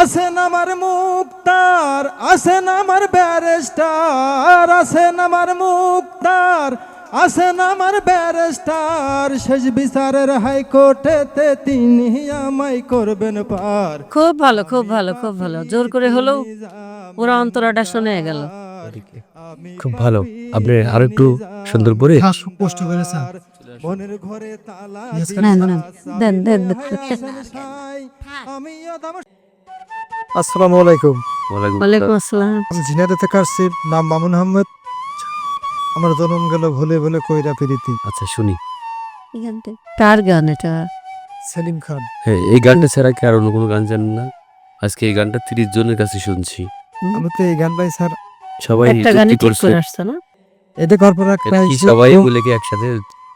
আছেন আমার মুক্তার আছেন আমার ব্যারেস্টার আছেন আমার মুক্তার আছেন আমার ব্যারেস্টার। শেষ বিচারের হাইকোর্টেতে তিনি আমায় করবেন পার। খুব ভালো খুব ভালো খুব ভালো। জোর করে হলো ওরা অন্তরাটা শুনে গেল। খুব ভালো। আপনি আরও একটু সুন্দর করে কষ্ট করে স্যার। মনের ঘরে তালা না, না, দেন, দেন, দেন। আমি অদাম আসসালামু আলাইকুম। ওয়ালাইকুম আসসালাম। আমি ঝিনাইদহ থেকে আসছি নাম মামুন আহমেদ। আমার জন্ম গেল ভুলে ভুলে কইরা ফিরিতি আচ্ছা শুনি। কার গান এটা? সেলিম খান। হ্যাঁ এই গানটা ছাড়া কি আর অন্য কোনো গান জানেন না? আজকে এই গানটা তিরিশ জনের কাছে শুনছি। আমি তো এই গান পাই স্যার। সবাই একটা ঠিক করে আসছে না? এটা করার একটা সবাই বলে কি একসাথে?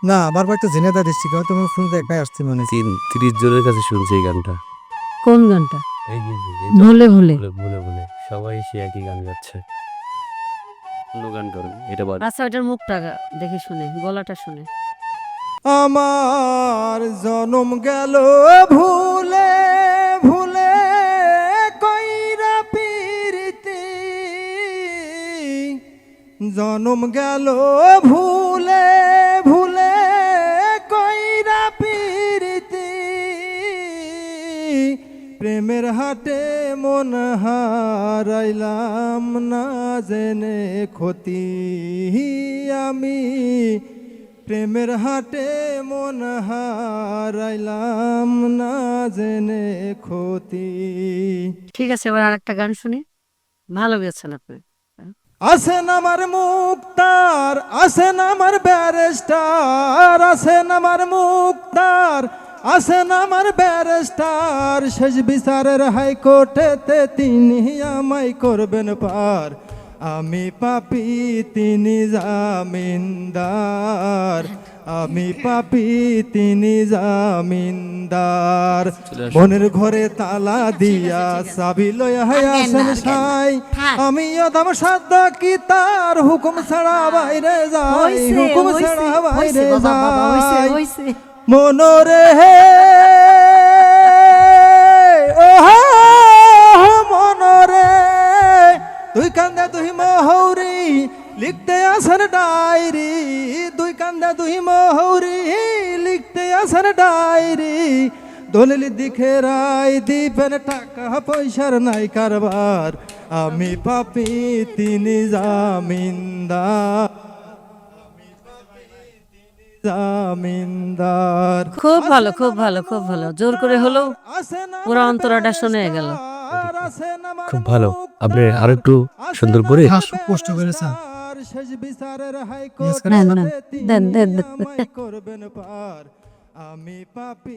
না আমার বাড়িতে ঝিনাইদহ ডিস্ট্রিক্ট হয়তো আমি শুনতে একাই আসছি মনে। তিরিশ জনের কাছে শুনছি এই গানটা। কোন গানটা? ভুলে ভুলে। বলে বলে বলে সবাই সে একই গান গাচ্ছে। গান করেন? এটা বাদ। আচ্ছা ওটার মুখটা দেখে শুনে গলাটা শুনে। আমার জনম গেল ভুলে ভুলে কইরা পিরিতি। জনম গেল ভুলে ভুলে কইরা পিরিতি। প্রেমের হাটে মন হারাইলাম না জেনে ক্ষতি আমি। প্রেমের হাটে মন হারাইলাম না জেনে ক্ষতি। ঠিক আছে এবার আরেকটা গান শুনি। ভালো গেছেন আপনি। আছেন আমার মুক্তার আছেন আমার ব্যারেস্টার আছেন আমার মুক্তার। আছেন আমার ব্যারেস্টার শেষ বিচারের হাইকোর্টেতে তিনি আমায় করবেন পার। আমি পাপি তিনি জামিনদার। আমি পাপি তিনি জামিনদার। মনের ঘরে তালা দিয়া চাবি লয়া আসেন সাই। আমি অদাম সাধ্য কি তার হুকুম ছাড়া বাইরে যাই। হুকুম ছাড়া বাইরে যাই। মনরে হে। মনরে। তুই কান্দে তুই মহৌরি, লিখতে আসেন ডায়রি। দুই কান্দে তুই মহৌরি, লিখতে আসেন ডায়রি। দলিল দিখে রায় দিবেন টাকা, পয়সার নাই কারবার। আমি পাপি, তিনি জামিনদার। জামিনদার। খুব ভালো খুব ভালো খুব ভালো। জোর করে হলেও আসেন ওরা অন্তরাটা শুনে গেল। খুব ভালো। আপনি আর একটু সুন্দর করে কষ্ট করে স্যার। পার। আমি পাপি